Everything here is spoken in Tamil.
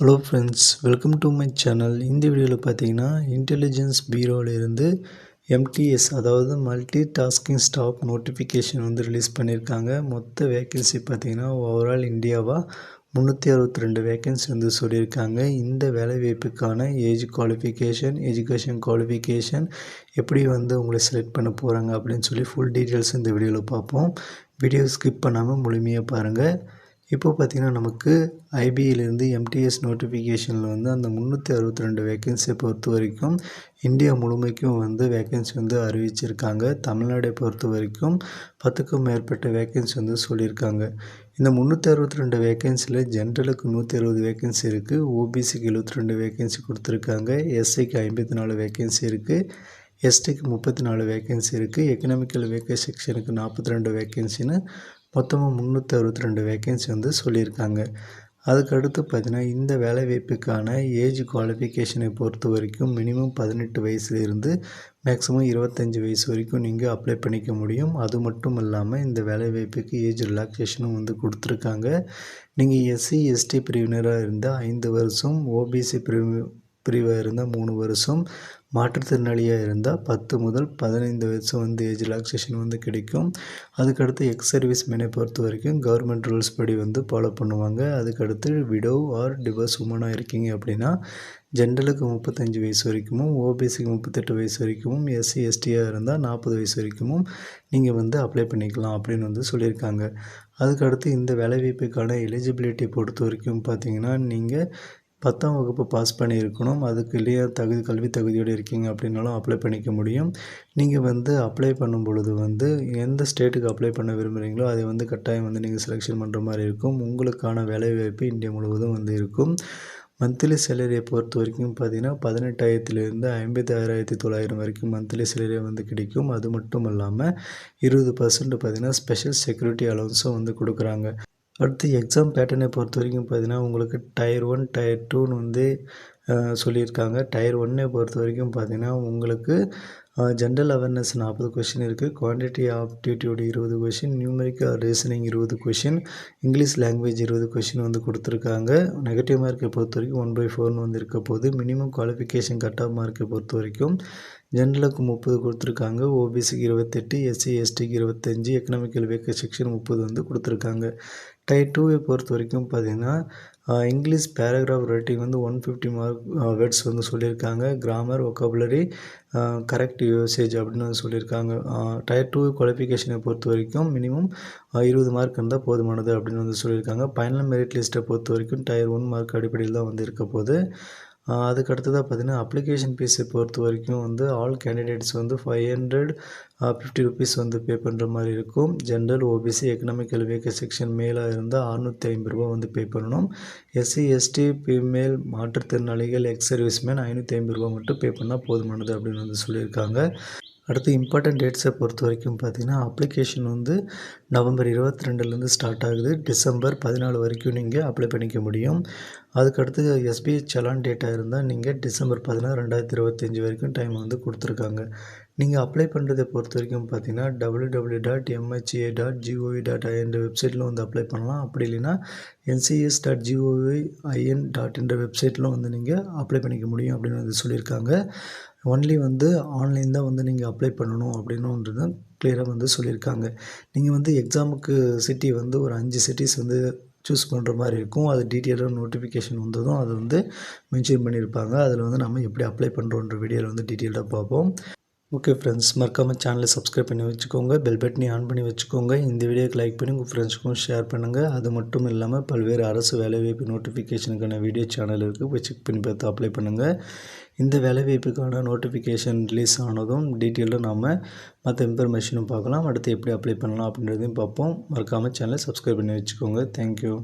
Hello friends welcome to my channel இந்த வீடியோவில் பார்த்தீங்கன்னா இன்டெலிஜென்ஸ் பீரோவிலிருந்து எம்டிஎஸ் அதாவது மல்டி டாஸ்கிங் ஸ்டாப் நோட்டிஃபிகேஷன் வந்து ரிலீஸ் பண்ணியிருக்காங்க மொத்த வேக்கன்சி பார்த்தீங்கன்னா ஓவரால் இந்தியாவாக முந்நூற்றி அறுபத்தி ரெண்டு வேக்கன்சி வந்து சொல்லியிருக்காங்க இந்த வேலைவாய்ப்புக்கான ஏஜ் குவாலிஃபிகேஷன் எஜுகேஷன் குவாலிஃபிகேஷன் எப்படி வந்து உங்களை செலக்ட் பண்ண போகிறாங்க அப்படின்னு சொல்லி ஃபுல் டீட்டெயில்ஸ் இந்த வீடியோவில் பார்ப்போம். வீடியோ ஸ்கிப் பண்ணாமல் முழுமையாக பாருங்கள் இப்போ பார்த்திங்கன்னா நமக்கு ஐபியிலேருந்து எம்டிஎஸ் நோட்டிஃபிகேஷனில் வந்து அந்த முந்நூற்றி அறுபத்தி ரெண்டு வேக்கன்சியை பொறுத்த வரைக்கும் இந்தியா முழுமைக்கும் வந்து வேக்கன்சி வந்து அறிவிச்சிருக்காங்க. தமிழ்நாடை பொறுத்த வரைக்கும் பத்துக்கும் மேற்பட்ட வேக்கன்சி வந்து சொல்லியிருக்காங்க. இந்த முந்நூற்றி அறுபத்தி ரெண்டு வேக்கன்சியில் ஜென்ரலுக்கு நூற்றி அறுபது வேக்கன்சி இருக்குது ஓபிசிக்கு எழுபத்தி ரெண்டு வேக்கன்சி கொடுத்துருக்காங்க. எஸ்சிக்கு ஐம்பத்தி நாலு வேக்கன்சி இருக்குது எஸ்டிக்கு முப்பத்தி நாலு வேக்கன்சி இருக்குது எக்கனாமிக்கல் வேக்கே செக்ஷனுக்கு நாற்பத்தி ரெண்டு வேக்கன்சின்னு மொத்தமாக முந்நூற்றி அறுபத்தி ரெண்டு வேக்கன்சி வந்து சொல்லியிருக்காங்க. அதுக்கடுத்து பார்த்தீங்கன்னா இந்த வேலைவாய்ப்புக்கான ஏஜ் குவாலிஃபிகேஷனை பொறுத்த வரைக்கும் மினிமம் பதினெட்டு வயசுலேருந்து மேக்ஸிமம் இருபத்தஞ்சி வயசு வரைக்கும் நீங்கள் அப்ளை பண்ணிக்க முடியும். அது மட்டும் இல்லாமல் இந்த வேலைவாய்ப்புக்கு ஏஜ் ரிலாக்ஸேஷனும் வந்து கொடுத்துருக்காங்க. நீங்கள் எஸ்சி எஸ்டி பிரிவினராக இருந்தால் ஐந்து வருஷம் ஓபிசி பிரிவு பிரிவாக இருந்தால் மூணு வருஷம் மாற்றுத்திறனாளியாக இருந்தால் பத்து முதல் பதினைந்து வயசு வந்து ஏஜ் ரிலாக்ஸேஷன் வந்து கிடைக்கும். அதுக்கடுத்து எக்ஸ் சர்வீஸ் மேனை பொறுத்த வரைக்கும் கவர்மெண்ட் ரூல்ஸ் படி வந்து ஃபாலோ பண்ணுவாங்க. அதுக்கடுத்து விடோ ஆர் டிவர்ஸ் உமனாக இருக்கீங்க அப்படின்னா ஜென்ரலுக்கு முப்பத்தஞ்சு வயசு வரைக்கும் ஓபிசிக்கு முப்பத்தெட்டு வயசு வரைக்கும் எஸ்சி எஸ்டியாக இருந்தால் நாற்பது வயசு வரைக்கும் நீங்கள் வந்து அப்ளை பண்ணிக்கலாம் அப்படின்னு வந்து சொல்லியிருக்காங்க. அதுக்கடுத்து இந்த வேலைவாய்ப்புக்கான எலிஜிபிலிட்டி பொறுத்த வரைக்கும் பார்த்தீங்கன்னா நீங்கள் பத்தாம் வகுப்பு பாஸ் பண்ணியிருக்கணும். அதுக்கு இல்லையா தகுதி கல்வி தகுதியோடு இருக்கீங்க அப்படின்னாலும் அப்ளை பண்ணிக்க முடியும். நீங்கள் வந்து அப்ளை பண்ணும் பொழுது வந்து எந்த ஸ்டேட்டுக்கு அப்ளை பண்ண விரும்புகிறீங்களோ அதை வந்து கட்டாயம் வந்து நீங்கள் செலெக்ஷன் பண்ணுற மாதிரி இருக்கும். உங்களுக்கான வேலைவாய்ப்பு இந்தியா முழுவதும் வந்து இருக்கும். மந்த்லி சேலரியை பொறுத்த வரைக்கும் பார்த்தீங்கன்னா பதினெட்டாயிரத்துலேருந்து ஐம்பத்தி ஆறாயிரத்தி தொள்ளாயிரம் வரைக்கும் மந்த்லி சேலரியை வந்து கிடைக்கும். அது மட்டும் இல்லாமல் இருபது பர்சன்ட் பார்த்திங்கன்னா ஸ்பெஷல் செக்யூரிட்டி அலவன்ஸும் வந்து கொடுக்குறாங்க. அடுத்து எக்ஸாம் பேட்டர்னை பொறுத்த வரைக்கும் பார்த்தீங்கன்னா உங்களுக்கு டயர் ஒன் டயர் டூன்னு வந்து சொல்லியிருக்காங்க. டயர் ஒன்னை பொறுத்த வரைக்கும் பார்த்தீங்கன்னா உங்களுக்கு ஜென்ரல் அவேர்னஸ் நாற்பது கொஷின் இருக்குது குவான்டிட்டி ஆப்டிடியூடு இருபது கொஷின் நியூமரிக்கல் ரீசனிங் இருபது கொஷின் இங்கிலீஷ் லாங்குவேஜ் இருபது கொஷின் வந்து கொடுத்துருக்காங்க. நெகட்டிவ் மார்க்கை பொறுத்த வரைக்கும் ஒன் பை ஃபோர்னு வந்து இருக்க போது மினிமம் குவாலிஃபிகேஷன் கட் ஆஃப் மார்க்கை பொறுத்த வரைக்கும் ஜென்ரலுக்கு முப்பது கொடுத்துருக்காங்க. ஓபிசிக்கு இருபத்தெட்டு எஸ்சி எஸ்டிக்கு இருபத்தஞ்சி எக்கனாமிக்கல் வேக்க செக்ஷன் முப்பது வந்து கொடுத்துருக்காங்க. டைப் டூவை பொறுத்த வரைக்கும் பார்த்திங்கன்னா இங்கிலீஷ் பேராகிராஃப் ரைட்டிங் வந்து ஒன் ஃபிஃப்டி மார்க் வேர்ட்ஸ் வந்து சொல்லியிருக்காங்க. கிராமர் ஒக்கபுலரி கரெக்ட் யூசேஜ் அப்படின்னு வந்து சொல்லியிருக்காங்க. டயர் டூ குவாலிஃபிகேஷனை பொறுத்த வரைக்கும் மினிமம் இருபது மார்க் இருந்தால் போதுமானது அப்படின்னு வந்து சொல்லியிருக்காங்க. ஃபைனல் மெரிட் லிஸ்ட்டை பொறுத்த வரைக்கும் டயர் ஒன் மார்க் அடிப்படையில் தான் வந்து இருக்க போது அதுக்கு அடுத்ததாக பார்த்திங்கன்னா அப்ளிகேஷன் ஃபீஸை பொறுத்த வரைக்கும் வந்து ஆல் கேண்டிடேட்ஸ் வந்து ஃபைவ் ஹண்ட்ரட் ஃபிஃப்டி ருபீஸ் வந்து பே பண்ணுற மாதிரி இருக்கும். General OBC economical weaker section மேலாக இருந்தால் அறுநூற்றி ஐம்பது ரூபா வந்து பே பண்ணணும். எஸ்சி எஸ்டி ஃபீமேல் மாற்றுத்திறனாளிகள் எக்ஸ் சர்வீஸ்மேன் ஐநூற்றி ஐம்பது ரூபா மட்டும் பே பண்ணால் போதுமானது அப்படின்னு வந்து சொல்லியிருக்காங்க. அடுத்து இம்பார்ட்டன்ட் டேட்ஸை பொறுத்த வரைக்கும் பார்த்திங்கன்னா அப்ளிகேஷன் வந்து நவம்பர் இருபத்தி ரெண்டுலேருந்து ஸ்டார்ட் ஆகுது. டிசம்பர் பதினாலு வரைக்கும் நீங்கள் அப்ளை பண்ணிக்க முடியும். அதுக்கடுத்து எஸ்பிஐ சலான் டேட்டாக இருந்தால் நீங்கள் டிசம்பர் பதினாறு ரெண்டாயிரத்தி இருபத்தஞ்சி வரைக்கும் டைம் வந்து கொடுத்துருக்காங்க. நீங்கள் அப்ளை பண்ணுறதை பொறுத்த வரைக்கும் பார்த்தீங்கன்னா W W dot MHA dot GOV dot IN வெப்சைட்டில் வந்து அப்ளை பண்ணலாம் அப்படி இல்லைன்னா NCS dot GOV IN dot என்ற வெப்சைட்டில் வந்து நீங்கள் அப்ளை பண்ணிக்க முடியும் அப்படின்னு வந்து சொல்லியிருக்காங்க. ஒன்லி வந்து ஆன்லைன் தான் வந்து நீங்கள் அப்ளை பண்ணணும் அப்படின்னுன்றது கிளியராக வந்து சொல்லியிருக்காங்க. நீங்கள் வந்து எக்ஸாமுக்கு சிட்டி வந்து ஒரு அஞ்சு சிட்டிஸ் வந்து சூஸ் பண்ணுற மாதிரி இருக்கும். அது டீட்டெயிலாக நோட்டிஃபிகேஷன் வந்ததும் அது வந்து மென்ஷன் பண்ணியிருப்பாங்க. அதில் வந்து நம்ம எப்படி அப்ளை பண்ணுறோன்ற வீடியோவில் வந்து டீட்டெயிலாக பார்ப்போம். ஓகே ஃப்ரெண்ட்ஸ் மறக்காமல் சேனலை சப்ஸ்கிரைப் பண்ணி வச்சுக்கோங்க. பெல் பட்டனி ஆன் பண்ணி வச்சுக்கோங்க. இந்த வீடியோக்கு லைக் பண்ணி உங்கள் ஃப்ரெண்ட்ஸுக்கும் ஷேர் பண்ணுங்கள் அது மட்டும் இல்லாமல் பல்வேறு அரசு வேலைவாய்ப்பு நோட்டிஃபிகேஷனுக்கான வீடியோ சேனல் இருக்குது போய் செக் பண்ணி பார்த்து அப்ளை பண்ணுங்கள் இந்த வேலைவாய்ப்புக்கான நோட்டிஃபிகேஷன் ரிலீஸ் ஆனதும் டீட்டெயிலாக நாம் மற்ற இன்ஃபர்மேஷனும் பார்க்கலாம். அடுத்து எப்படி அப்ளை பண்ணலாம் அப்படின்றதையும் பார்ப்போம். மறக்காமல் சேனலை சப்ஸ்கிரைப் பண்ணி வச்சுக்கோங்க. தேங்க்யூ